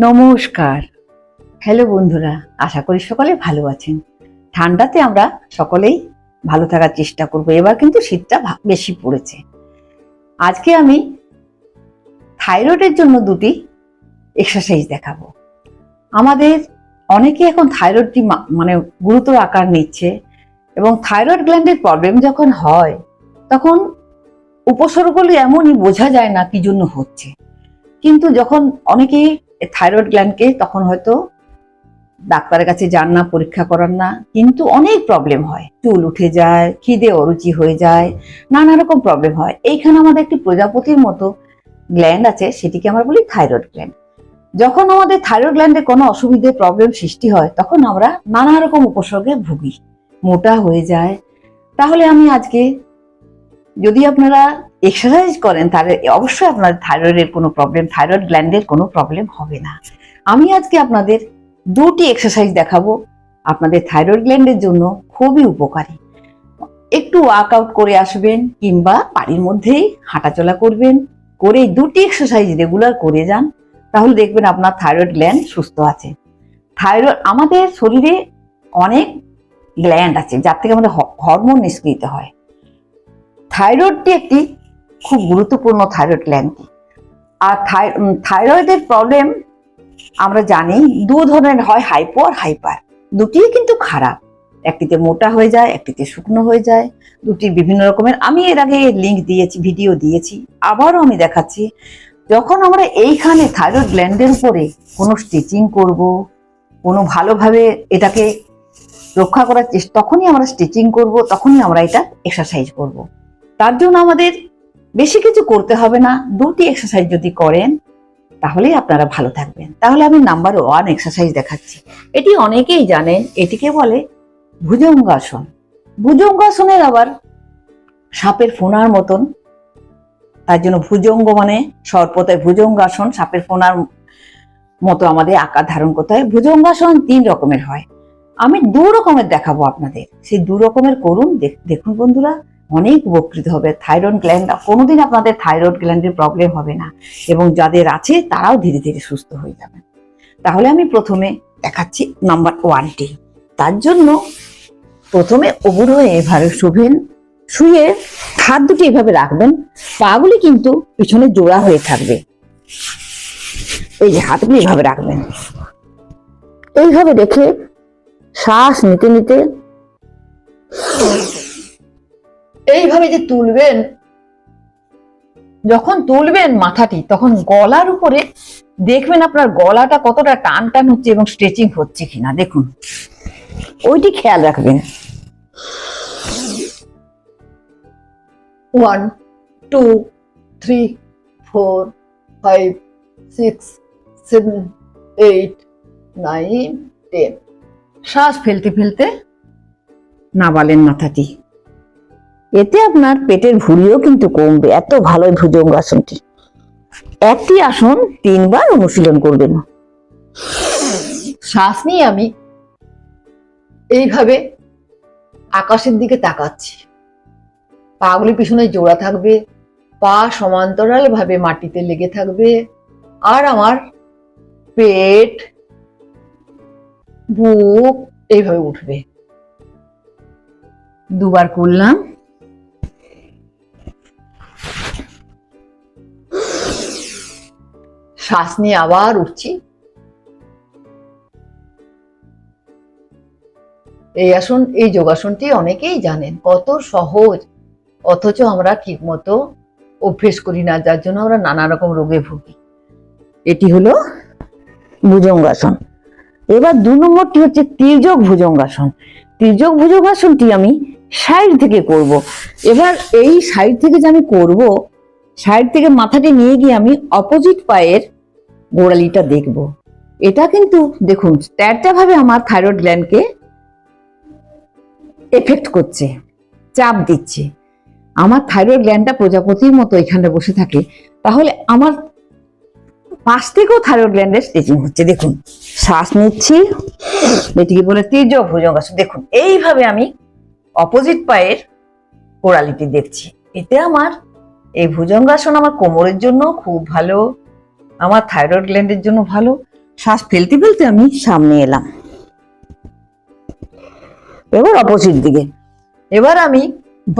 নমস্কার। হ্যালো বন্ধুরা, আশা করি সকলে ভালো আছেন। ঠান্ডাতে আমরা সকলেই ভালো থাকার চেষ্টা করব। এবার কিন্তু শীতটা বেশি পড়েছে। আজকে আমি থাইরয়েডের জন্য দুটি এক্সারসাইজ দেখাবো। আমাদের অনেকে এখন থাইরয়েডটি মানে গুরুতর আকার নিচ্ছে এবং থাইরয়েড গ্ল্যান্ডের প্রবলেম যখন হয়, তখন উপসর্গগুলি এমনই বোঝা যায় না কি জন্য হচ্ছে। কিন্তু যখন অনেকেই থাইরয়েড গ্ল্যান্ডকে তখন হয়তো ডাক্তারের কাছে যান না, পরীক্ষা করান না, কিন্তু অনেক প্রবলেম হয়। চুল উঠে যায়, খিদে, অরুচি হয়ে যায়, নানা রকম প্রবলেম হয়। এইখানে আমাদের একটি প্রজাপতির মতো গ্ল্যান্ড আছে, সেটিকে আমরা বলি থাইরয়েড গ্ল্যান্ড যখন আমাদের থাইরয়েড গ্ল্যান্ডে কোনো অসুবিধে প্রবলেম সৃষ্টি হয়, তখন আমরা নানা রকম উপসর্গে ভুগি। মোটা হয়ে যায়। তাহলে আমি আজকে যদি আপনারা এক্সারসাইজ করেন, তাহলে অবশ্যই আপনার থাইরয়েডের কোনো প্রবলেম থাইরয়েড গ্ল্যান্ডের কোনো প্রবলেম হবে না। আমি আজকে আপনাদের দুটি এক্সারসাইজ দেখাবো। আপনাদের থাইরয়েড গ্ল্যান্ডের জন্য খুবই উপকারী। একটু ওয়ার্কআউট করে আসবেন কিংবা বাড়ির মধ্যেই হাঁটাচলা করবেন, করে দুটি এক্সারসাইজ রেগুলার করে যান, তাহলে দেখবেন আপনার থাইরয়েড গ্ল্যান্ড সুস্থ আছে। থাইরয়েড আমাদের শরীরে অনেক গ্ল্যান্ড আছে, যার থেকে আমাদের হরমোন নিষ্কৃত হয়। থাইরয়েডটি একটি খুব গুরুত্বপূর্ণ থাইরয়েড গ্ল্যান্ডটি আর থাই- থাইরয়েডের প্রবলেম আমরা জানি দু ধরনের হয় হাইপো আর হাইপার দুটিই কিন্তু খারাপ। একটিতে মোটা হয়ে যায়, একটিতে শুকনো হয়ে যায়। দুটি বিভিন্ন রকমের। আমি এর আগে লিংক দিয়েছি ভিডিও দিয়েছি। আবারও আমি দেখাচ্ছি। যখন আমরা এইখানে থাইরয়েড গ্ল্যান্ডের উপরে কোনো স্টিচিং করব, কোনো ভালোভাবে এটাকে রক্ষা করার চেষ্টা, তখনই আমরা স্টিচিং করব, তখনই আমরা এটা এক্সারসাইজ করব। তার জন্য আমাদের বেশি কিছু করতে হবে না। দুটি এক্সারসাইজ যদি করেন, তাহলেই আপনারা ভালো থাকবেন। তাহলে আমি নাম্বার ওয়ান এক্সারসাইজ দেখাচ্ছি। এটি অনেকেই জানেন, এটিকে বলে ভুজঙ্গাসন। ভুজঙ্গাসনের আবার সাপের ফোনার মতন। তার জন্য ভুজঙ্গ মানে সর্পতায় ভুজঙ্গাসন, সাপের ফোনার মতো আমাদের আকার ধারণ করতে হয়। ভুজঙ্গাসন তিন রকমের হয়। আমি দু রকমের দেখাবো আপনাদের। সেই দু রকমের করুন, দেখ- দেখুন বন্ধুরা। অনেক উপকৃত হবে। থাইরয়েড গ্ল্যান্ড, কোনোদিন আপনাদের থাইরয়েড গ্ল্যান্ডের প্রবলেম হবে না। এবং যাদের আছে, তারাও ধীরে ধীরে সুস্থ হয়ে যাবেন তাহলে আমি প্রথমে দেখাচ্ছি নাম্বার ওয়ানটি তার জন্য প্রথমে হয়ে এভাবে শুভেন, শুয়ে হাত দুটি এভাবে রাখবেন। পাগুলি কিন্তু পিছনে জোড়া হয়ে থাকবে। এই যে হাতগুলি এভাবে রাখবেন। এইভাবে রেখে শ্বাস নিতে নিতে এইভাবে যে তুলবেন, যখন তুলবেন মাথাটি, তখন গলার উপরে দেখবেন আপনার গলাটা কতটা টান টান হচ্ছে এবং স্ট্রেচিং হচ্ছে কিনা। দেখুন, ওইটি খেয়াল রাখবেন। One two three four five six seven eight nine ten শ্বাস ফেলতে ফেলতে নাবালেন মাথাটি। এতে আপনার পেটের ভুঁড়িও কিন্তু কমবে। এত ভালো ভুজঙ্গ আসনটি একটি আসন তিনবার অনুশীলন করবেন। শ্বাস নিয়ে আমি এইভাবে আকাশের দিকে তাকাচ্ছি। পাগুলি পিছনে জোড়া থাকবে, পা সমান্তরাল ভাবে মাটিতে লেগে থাকবে, আর আমার পেট, বুক এইভাবে উঠবে। দুবার করলাম। শ্বাস নিয়ে আবার উঠছি। এই আসন, এই যোগাসনটি অনেকেই জানেন, কত সহজ। অথচ আমরা ঠিক মতো অভ্যেস করি না, যার জন্য আমরা নানা রকম রোগে ভুগি। এটি হলো ভুজঙ্গাসন। এবার দু নম্বরটি হচ্ছে তির্যক ভুজঙ্গাসন। তির্যক ভুজঙ্গাসনটি আমি সাইড থেকে করব। এবার এই সাইড থেকে যে আমি করব, সাইড থেকে মাথাটি নিয়ে গিয়ে আমি অপোজিট পায়ের গোড়ালিটা দেখব। এটা কিন্তু, দেখুন ভাবে আমার থাইরয়েড গ্ল্যান্ডকে এফেক্ট করছে, চাপ দিচ্ছে। আমার থাইরয়েড গ্ল্যান্ডটা প্রজাপতির মতো এখানে বসে থাকে, তাহলে আমার পাশ থেকেও থাইরয়েড গ্ল্যান্ডের স্টিচিং হচ্ছে, দেখুন। শ্বাস নিচ্ছি, এটিকে বলে তির্যক ভুজঙ্গাসন। দেখুন, এইভাবে আমি অপোজিট পায়ের কোড়ালিটি দেখছি। এতে আমার এই ভুজঙ্গাসন আমার কোমরের জন্য খুব ভালো আমার থাইরয়েড গ্ল্যান্ডের জন্য ভালো। শ্বাস ফেলতে ফেলতে আমি সামনে এলাম। এবার অপোজিট দিকে। এবার আমি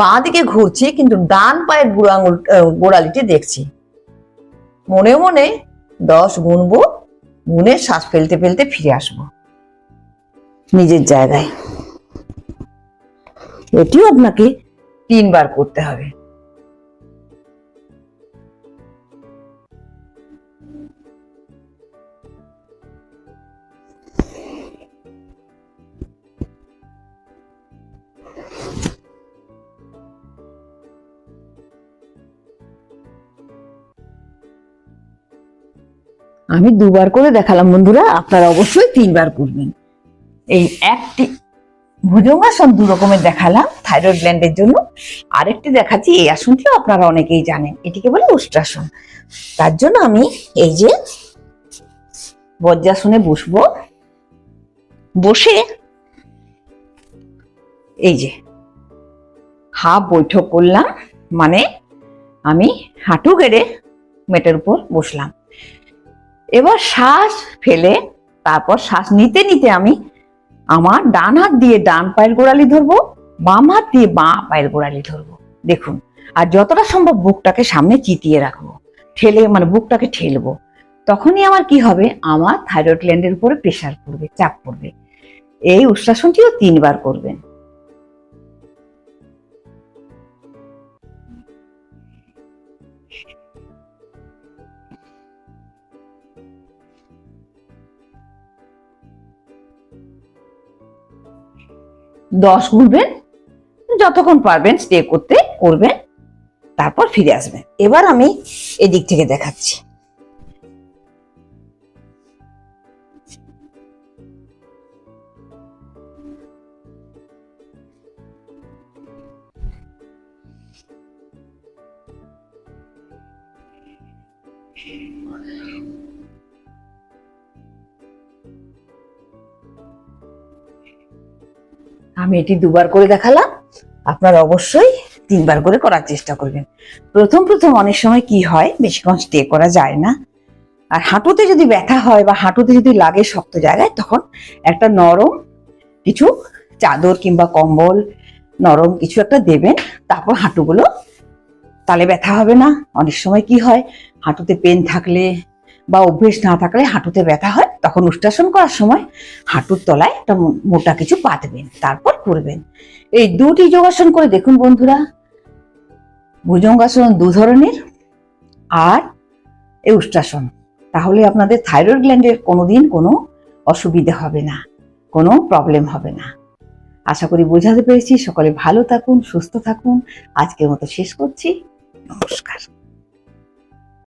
বাঁ দিকে ঘুরছি, কিন্তু ডান পায়ের বুড়ো আঙুল গোড়ালিটি দেখছি। মনে মনে দশ গুনবো গুনে শ্বাস ফেলতে ফেলতে ফিরে আসব। নিজের জায়গায়। এটিও আপনাকে তিনবার করতে হবে। আমি দুবার করে দেখালাম বন্ধুরা, আপনারা অবশ্যই তিনবার করবেন। এই একটি ভুজঙ্গাসন দু রকমের দেখালাম থাইরয়েড গ্ল্যান্ডের জন্য। আরেকটি দেখাচ্ছি, এই আসনটিও আপনারা অনেকেই জানেন, এটিকে বলে উষ্ট্রাসন। তার জন্য আমি এই যে বজ্রাসনে বসবো, বসে এই যে হাফ বৈঠক করলাম মানে আমি হাঁটু গেড়ে মেটের উপর বসলাম। এবার শ্বাস ফেলে, তারপর শ্বাস নিতে নিতে আমি আমার ডান হাত দিয়ে ডান পায়ের গোড়ালি ধরবো, বাম হাত দিয়ে বাঁ পায়ের গোড়ালি ধরবো। দেখুন, আর যতটা সম্ভব বুকটাকে সামনে চিতিয়ে রাখব, ঠেলে মানে বুকটাকে ঠেলবো। তখনই আমার কি হবে? আমার থাইরয়েড গ্ল্যান্ডের উপরে প্রেশার পড়বে, চাপ পড়বে। এই উচ্ছ্বাসনটিও তিনবার করবেন। দশ ঘুরবেন, যতক্ষণ পারবেন স্টে করতে করবেন, তারপর ফিরে আসবেন। এবার আমি এদিক থেকে দেখাচ্ছি। আমি এটি দুবার করে দেখালাম। আপনারা অবশ্যই তিনবার করে করার চেষ্টা করবেন। প্রথম প্রথম অনেক সময় কি হয় বেশিক্ষণ স্টে করা যায় না। আর হাঁটুতে যদি ব্যথা হয় বা হাঁটুতে যদি লাগে শক্ত জায়গায়, তখন একটা নরম কিছু চাদর কিংবা কম্বল, নরম কিছু একটা দেবেন। তারপর হাঁটুগুলো, তালে ব্যথা হবে না। অনেক সময় কি হয়, হাঁটুতে পেন থাকলে বা অভ্যেস না থাকলে হাঁটুতে ব্যথা হয়, তখন উষ্টাসন করার সময় হাঁটুর তলায় একটা মোটা কিছু পাতবেন, তারপর করবেন। এই দুটি যোগাসন করে দেখুন বন্ধুরা। ভুজঙ্গাসন দু ধরনের আর এই উষ্টাসন। তাহলে আপনাদের থাইরয়েড গ্ল্যান্ডের কোনোদিন কোনো অসুবিধা হবে না, কোনো প্রবলেম হবে না। আশা করি বোঝাতে পেরেছি। সকলে ভালো থাকুন, সুস্থ থাকুন। আজকের মতো শেষ করছি। নমস্কার।